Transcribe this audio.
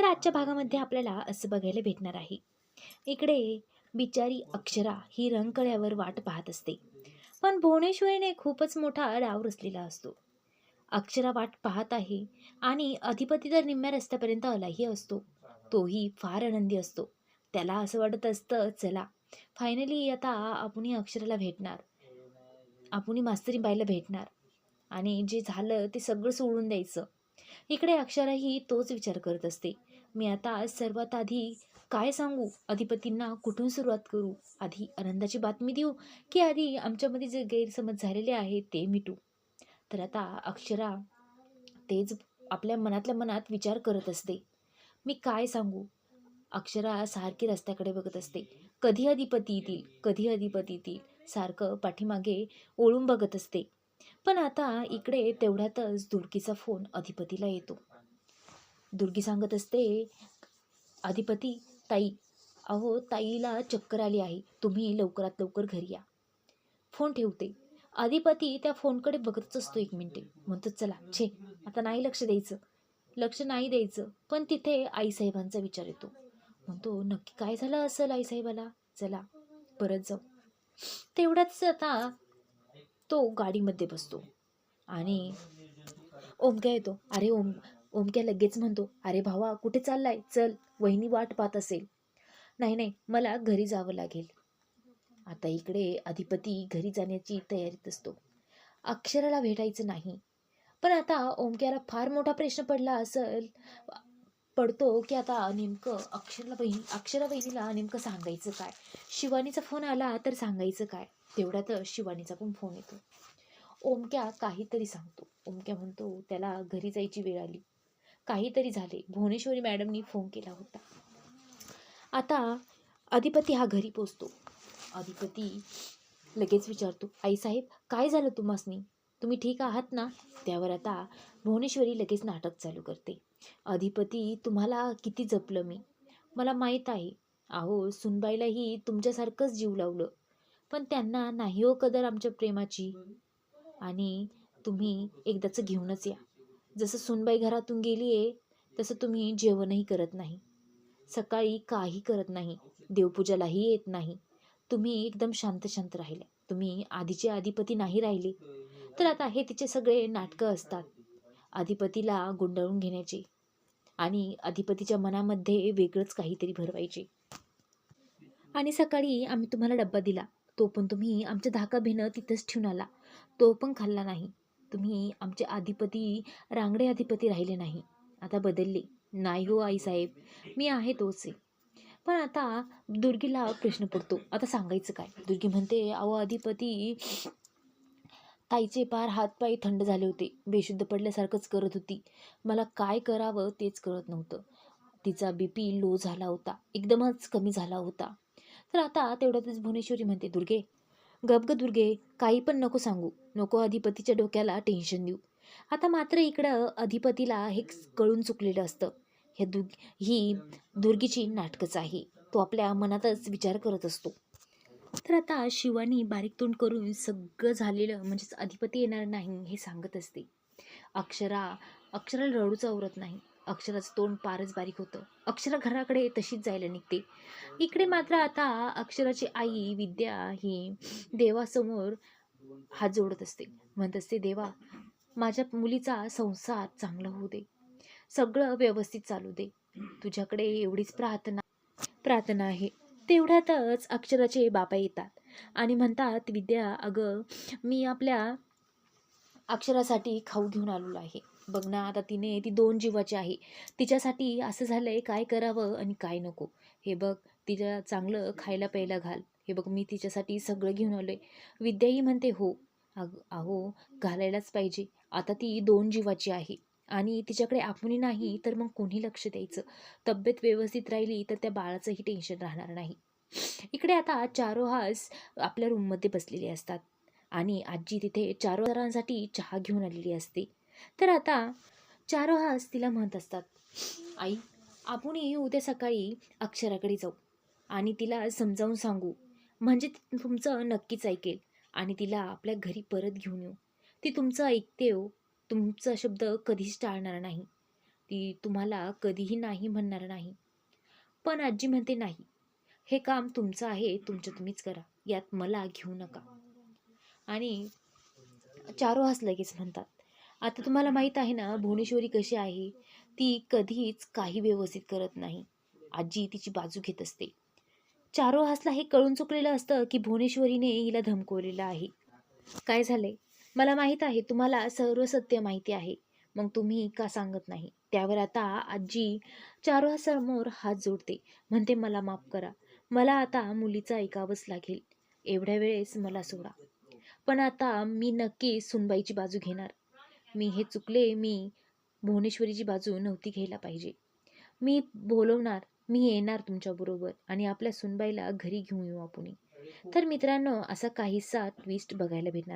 तर आजच्या भागामध्ये आपल्याला असं बघायला भेटणार आहे. इकडे बिचारी अक्षरा ही रंगकळ्यावर वाट पाहत असते. पण भुवनेश्वरीने खूपच मोठा डाव रचलेला असतो. अक्षरा वाट पाहत आहे आणि अधिपती तर निम्म्या रस्त्यापर्यंत आलाही असतो. तोही फार आनंदी असतो. त्याला असं वाटत असतं चला फायनली आता आपण अक्षराला भेटणार. आपण मास्तरीबाईला भेटणार. आणि जे झालं ते सगळं सोडून द्यायचं. इकडे अक्षराही तोच विचार करत असते. मी आता सर्वात आधी काय सांगू? अधिपतींना कुठून सुरुवात करू? आधी आनंदाची बातमी देऊ की आधी आमच्यामध्ये जे गैरसमज झालेले आहे ते मिटू? तर आता अक्षरा तेच आपल्या मनातल्या मनात विचार करत असते. मी काय सांगू? अक्षरा सारखी रस्त्याकडे बघत असते. कधी अधिपती येतील? कधी अधिपती येतील? सारखं पाठीमागे ओळून बघत असते. पण आता इकडे तेवढ्यातच दुडकीचा फोन अधिपतीला येतो. दुर्गी सांगत असते अधिपती ताई अहो ताईला चक्कर आली आहे. तुम्ही लवकरात लवकर घरी या. फोन ठेवते. अधिपती त्या फोनकडे बघतच असतो एक मिनिटे. म्हणतो चला छे आता नाही लक्ष द्यायचं. लक्ष नाही द्यायचं पण तिथे आईसाहेबांचा विचार येतो. म्हणतो नक्की काय झालं असेल आईसाहेबाला? चला परत जाऊ. तेवढाच आता तो गाडीमध्ये बसतो. आणि ओमक्या येतो. अरे ओम ओमक्या लगेच म्हणतो अरे भावा कुठे चाललाय? चल वहिनी वाट पाहत असेल. नाही नाही मला घरी जावं लागेल. आता इकडे अधिपती घरी जाण्याची तयारीत असतो. अक्षराला भेटायचं नाही. पण आता ओमक्याला फार मोठा प्रश्न पडला असेल पडतो की आता नेमकं अक्षरला बहिणी अक्षरा बहिणीला नेमकं सांगायचं काय? शिवानीचा फोन आला तर सांगायचं काय? तेवढ्यातच शिवानीचा पण फोन येतो. ओमक्या काहीतरी सांगतो. ओमक्या म्हणतो त्याला घरी जायची वेळ आली. काहीतरी झाले. भुवनेश्वरी मॅडमनी फोन केला होता. आता अधिपती हा घरी पोचतो. अधिपती लगेच विचारतो आईसाहेब काय झालं तुम्हासनी? तुम्ही ठीक आहात ना? त्यावर आता भुवनेश्वरी लगेच नाटक चालू करते. अधिपती तुम्हाला किती जपलं मी? मला माहीत आहे. अहो सुनबाईलाही तुमच्यासारखंच जीव लावलं. पण त्यांना नाही हो कदर आमच्या प्रेमाची. आणि तुम्ही एकदाचं घेऊनच या. जसं सुनबाई घरातून गेली आहे तसं तुम्ही जेवणही करत नाही. सकाळी काही करत नाही देवपूजालाही येत नाही. तुम्ही एकदम शांत शांत राहिले. तुम्ही आधीचे अधिपती नाही राहिले. तर आता हे तिचे सगळे नाटकं असतात. अधिपतीला गुंडाळून घेण्याचे आणि अधिपतीच्या मनामध्ये वेगळंच काहीतरी भरवायचे. आणि सकाळी आम्ही तुम्हाला डब्बा दिला. तो पण तुम्ही आमच्या धाका भिनं तिथंच ठेवून आला. तो पण खाल्ला नाही. तुम्ही आमचे अधिपती रांगडे अधिपती राहिले नाही. आता बदलले. नाही हो आईसाहेब मी आहे तोच आहे. पण आता दुर्गीला प्रश्न पडतो. आता सांगायचं काय? दुर्गी म्हणते अहो अधिपती ताईचे पार हातपाय थंड झाले होते. बेशुद्ध पडल्यासारखंच करत होती. मला काय करावं तेच कळत नव्हतं. तिचा बी पी लो झाला होता. एकदमच कमी झाला होता. तर आता तेवढ्यातच भुवनेश्वरी म्हणते दुर्गे गप ग दुर्गे काही पण नको सांगू. नको अधिपतीच्या डोक्याला टेन्शन देऊ. आता मात्र इकडं अधिपतीला हे कळून चुकलेलं असतं. हे दु ही दुर्गीची नाटकच आहे. तो आपल्या मनातच विचार करत असतो. तर आता शिवानी बारीक तोंड करून सगळं झालेलं म्हणजेच अधिपती येणार नाही हे सांगत असते. अक्षरा अक्षराला रडूच आवरत नाही. अक्षराचं तोंड फारच बारीक होतं. अक्षरा घराकडे तशीच जायला निघते. इकडे मात्र आता अक्षराची आई विद्या ही देवासमोर हात जोडत असते. म्हणत असते देवा माझ्या मुलीचा संसार चांगला होऊ दे. सगळं व्यवस्थित चालू दे. तुझ्याकडे एवढीच प्रार्थना प्रार्थना आहे. तेवढ्यातच अक्षराचे बाबा येतात आणि म्हणतात विद्या अगं मी आपल्या अक्षरासाठी खाऊ घेऊन आलेलो आहे. बघ ना आता तिने ती दोन जीवाची आहे. तिच्यासाठी असं झालं आहे काय करावं आणि काय नको. हे बघ तिच्या चांगलं खायला प्यायला घाल. हे बघ मी तिच्यासाठी सगळं घेऊन आलो आहे विद्याही म्हणते हो. अग अहो घालायलाच पाहिजे. आता ती दोन जीवाची आहे. आणि तिच्याकडे आपणही नाही तर मग कोणी लक्ष द्यायचं? तब्येत व्यवस्थित राहिली तर त्या बाळाचंही टेन्शन राहणार नाही. इकडे आता चारो हास आपल्या रूममध्ये बसलेले असतात. आणि आजी तिथे चारो जणांसाठी चहा घेऊन आलेली असते. तर आता चारो हास तिला म्हणत असतात. आई आपणही उद्या सकाळी अक्षराकडे जाऊ आणि तिला समजावून सांगू. म्हणजे ती तुमचं नक्कीच ऐकेल आणि तिला आपल्या घरी परत घेऊन येऊ. ती तुमचं ऐकते हो. तुमचा शब्द कधीच टाळणार नाही. ती तुम्हाला कधीही नाही म्हणणार नाही. पण आजी म्हणते नाही. हे काम तुमचं आहे तुमचं तुम्हीच करा. यात मला घेऊ नका. आणि चारोहास लगेच म्हणतात. आता तुम्हाला माहीत आहे ना भुवनेश्वरी कशी आहे? ती कधीच काही व्यवस्थित करत नाही. आजी तिची बाजू घेत असते. चारो हासला हे कळून चुकलेलं असतं की भुवनेश्वरीने हिला धमकवलेलं आहे. काय झालंय? मला माहीत आहे तुम्हाला सर्व सत्य माहिती आहे. मग तुम्ही का सांगत नाही? त्यावर आता आजी चारोहासमोर हात जोडते. म्हणते मला माफ करा. मला आता मुलीचं ऐकावंच लागेल. एवढ्या वेळेस मला सोडा. पण आता मी नक्की सुनबाईची बाजू घेणार. मी हे चुकले मी भुवनेश्वरीची बाजू नव्हती घ्यायला पाहिजे. मी बोलवणार मी येणार तुमच्याबरोबर आणि आपल्या सुनबाईला घरी घेऊन येऊ आपण. तर मित्रांनो असा काहीसा ट्विस्ट बघायला भेटणार.